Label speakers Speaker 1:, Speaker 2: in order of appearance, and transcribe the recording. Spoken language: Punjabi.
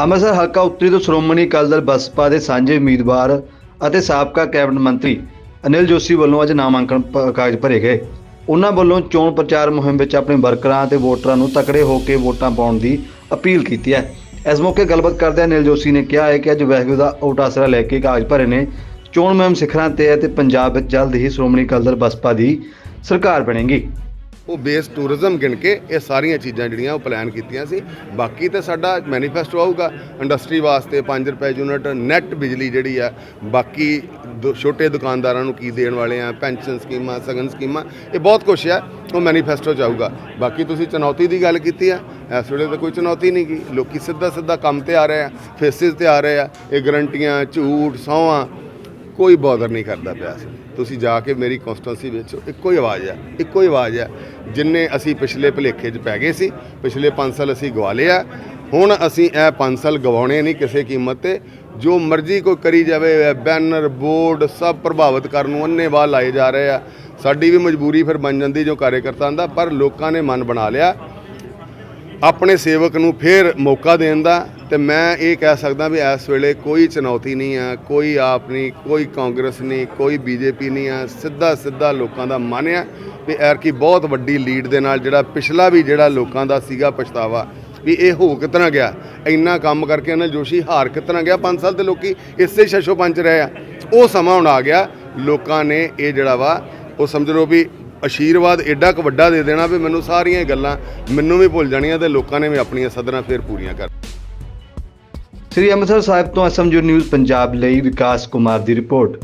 Speaker 1: ਅੰਮ੍ਰਿਤਸਰ ਹਲਕਾ ਉੱਤਰੀ ਤੋਂ ਸ਼੍ਰੋਮਣੀ ਅਕਾਲੀ ਦਲ ਬਸਪਾ ਦੇ ਸਾਂਝੇ ਉਮੀਦਵਾਰ ਅਤੇ ਸਾਬਕਾ ਕੈਬਨਿਟ ਮੰਤਰੀ ਅਨਿਲ ਜੋਸ਼ੀ ਵੱਲੋਂ ਅੱਜ ਨਾਮਾਂਕਨ ਪ- ਕਾਗਜ਼ ਭਰੇ ਗਏ। ਉਹਨਾਂ ਵੱਲੋਂ ਚੋਣ ਪ੍ਰਚਾਰ ਮੁਹਿੰਮ ਵਿੱਚ ਆਪਣੇ ਵਰਕਰਾਂ ਅਤੇ ਵੋਟਰਾਂ ਨੂੰ ਤਕੜੇ ਹੋ ਕੇ ਵੋਟਾਂ ਪਾਉਣ ਦੀ ਅਪੀਲ ਕੀਤੀ ਹੈ। ਇਸ ਮੌਕੇ ਗੱਲਬਾਤ ਕਰਦਿਆਂ ਅਨਿਲ ਜੋਸ਼ੀ ਨੇ ਕਿਹਾ ਹੈ ਕਿ ਅੱਜ ਵੈਗੂ ਦਾ ਓਟ ਆਸਰਾ ਲੈ ਕੇ ਕਾਗਜ਼ ਭਰੇ ਨੇ। ਚੋਣ ਮੁਹਿੰਮ ਸਿਖਰਾਂ ਤੇ ਹੈ ਤੇ ਪੰਜਾਬ ਵਿੱਚ ਜਲਦ ਹੀ ਸ਼੍ਰੋਮਣੀ ਅਕਾਲੀ ਦਲ ਬਸਪਾ ਦੀ ਸਰਕਾਰ ਬਣੇਗੀ।
Speaker 2: ਉਹ ਬੇਸ ਟੂਰਿਜ਼ਮ ਗਿਣ ਕੇ ਇਹ ਸਾਰੀਆਂ ਚੀਜ਼ਾਂ ਜਿਹੜੀਆਂ ਉਹ ਪਲਾਨ ਕੀਤੀਆਂ ਸੀ। ਬਾਕੀ ਤੇ ਸਾਡਾ ਮੈਨੀਫੈਸਟੋ ਆਊਗਾ। ਇੰਡਸਟਰੀ ਵਾਸਤੇ 5 ਰੁਪਏ ਯੂਨਿਟ ਨੈਟ ਬਿਜਲੀ ਜਿਹੜੀ ਆ, ਬਾਕੀ ਦੁ- ਛੋਟੇ ਦੁਕਾਨਦਾਰਾਂ ਨੂੰ ਕੀ ਦੇਣ ਵਾਲੇ ਆ, ਪੈਨਸ਼ਨ ਸਕੀਮਾਂ, ਸਗਨ ਸਕੀਮਾਂ, ਇਹ ਬਹੁਤ ਕੁਛ ਆ, ਉਹ ਮੈਨੀਫੈਸਟੋ ਚ ਆਊਗਾ। ਬਾਕੀ ਤੁਸੀਂ ਚੁਣੌਤੀ ਦੀ ਗੱਲ ਕੀਤੀ ਆ, ਇਸ ਵੇਲੇ ਤਾਂ ਕੋਈ ਚੁਣੌਤੀ ਨਹੀਂ ਗੀ। ਲੋਕੀ ਸਿੱਧਾ ਸਿੱਧਾ ਕੰਮ ਤੇ ਆ ਰਹੇ ਆ ਫੇਸਿਸ ਤੇ ਆ ਰਹੇ ਆ, ਇਹ ਗਰੰਟੀਆਂ, ਝੂਠ ਸੌਹਾਂ ਕੋਈ ਬੋਦਰ ਨਹੀਂ ਕਰਦਾ ਪਿਆ ਸੀ। ਤੁਸੀਂ ਜਾ ਕੇ ਮੇਰੀ ਕਨਸਟੀਟੂਐਂਸੀ ਵਿੱਚ ਇੱਕੋ ਹੀ ਆਵਾਜ਼ ਹੈ ਇੱਕੋ ਹੀ ਆਵਾਜ਼ ਹੈ ਜਿੰਨੇ ਅਸੀਂ ਪਿਛਲੇ ਭਲੇਖੇ 'ਚ ਪੈ ਗਏ ਸੀ, ਪਿਛਲੇ 5 ਸਾਲ ਅਸੀਂ ਗਵਾ ਲਿਆ। ਹੁਣ ਅਸੀਂ ਇਹ 5 ਸਾਲ ਗਵਾਉਣੇ ਨਹੀਂ ਕਿਸੇ ਕੀਮਤ ਤੇ। ਜੋ ਮਰਜ਼ੀ ਕੋਈ ਕਰੀ ਜਾਵੇ ਬੈਨਰ ਬੋਰਡ ਸਭ ਪ੍ਰਭਾਵਿਤ ਕਰਨ ਨੂੰ ਅੰਨੇਵਾਹ ਲਾਏ ਜਾ ਰਹੇ ਆ। ਸਾਡੀ ਵੀ ਮਜਬੂਰੀ ਫਿਰ ਬਣ ਜਾਂਦੀ ਜੋ ਕਾਰਜਕਰਤਾਂ ਦਾ, ਪਰ ਲੋਕਾਂ ਨੇ ਮਨ ਬਣਾ ਲਿਆ। ਆਪਣੇ ਸੇਵਕ ਨੂੰ ਫੇਰ ਮੌਕਾ ਦੇਣ ਦਾ ਤੇ ਮੈਂ ਇਹ ਕਹਿ ਸਕਦਾ ਵੀ ਇਸ ਵੇਲੇ ਕੋਈ ਚੁਣੌਤੀ ਨਹੀਂ ਆ, ਕੋਈ ਆਪ ਨਹੀਂ, ਕੋਈ ਕਾਂਗਰਸ ਨਹੀਂ, ਕੋਈ ਬੀਜੇਪੀ ਨਹੀਂ ਆ। ਸਿੱਧਾ ਸਿੱਧਾ ਲੋਕਾਂ ਦਾ ਮਨ ਆ ਵੀ ਐਰ ਕੀ ਬਹੁਤ ਵੱਡੀ ਲੀਡ ਦੇ ਨਾਲ ਜਿਹੜਾ ਪਿਛਲਾ ਵੀ ਜਿਹੜਾ ਲੋਕਾਂ ਦਾ ਸੀਗਾ ਪਛਤਾਵਾ ਵੀ ਇਹ ਹੋ ਕਿਤਨਾ ਗਿਆ? ਇੰਨਾ ਕੰਮ ਕਰਕੇ ਉਹਨਾਂ ਜੋਸ਼ੀ ਹਾਰ ਕਿਤਨਾ ਗਿਆ? 5 ਸਾਲ ਤੇ ਲੋਕੀ ਇਸੇ ਸ਼ਸ਼ੋ ਪੰਚ ਰਹੇ ਆ। ਉਹ ਸਮਾਂ ਹੁਣ ਆ ਗਿਆ, ਲੋਕਾਂ ਨੇ ਇਹ ਜਿਹੜਾ ਵਾ, ਉਹ ਸਮਝ ਲਓ ਵੀ ਆਸ਼ੀਰਵਾਦ ਐਡਾ ਕੁ ਵੱਡਾ ਦੇ ਦੇਣਾ ਵੀ ਮੈਨੂੰ ਸਾਰੀਆਂ ਗੱਲਾਂ ਮੈਨੂੰ ਵੀ ਭੁੱਲ ਜਾਣੀਆਂ ਤੇ ਲੋਕਾਂ ਨੇ ਵੀ ਆਪਣੀਆਂ ਸਦਰਾਂ ਫੇਰ ਪੂਰੀਆਂ ਕਰ
Speaker 1: ਸ੍ਰੀ ਅੰਮ੍ਰਿਤਸਰ ਸਾਹਿਬ ਤੋਂ ਐਸਐਮਜੀ ਨਿਊਜ਼ ਪੰਜਾਬ ਲਈ ਵਿਕਾਸ ਕੁਮਾਰ ਦੀ ਰਿਪੋਰਟ।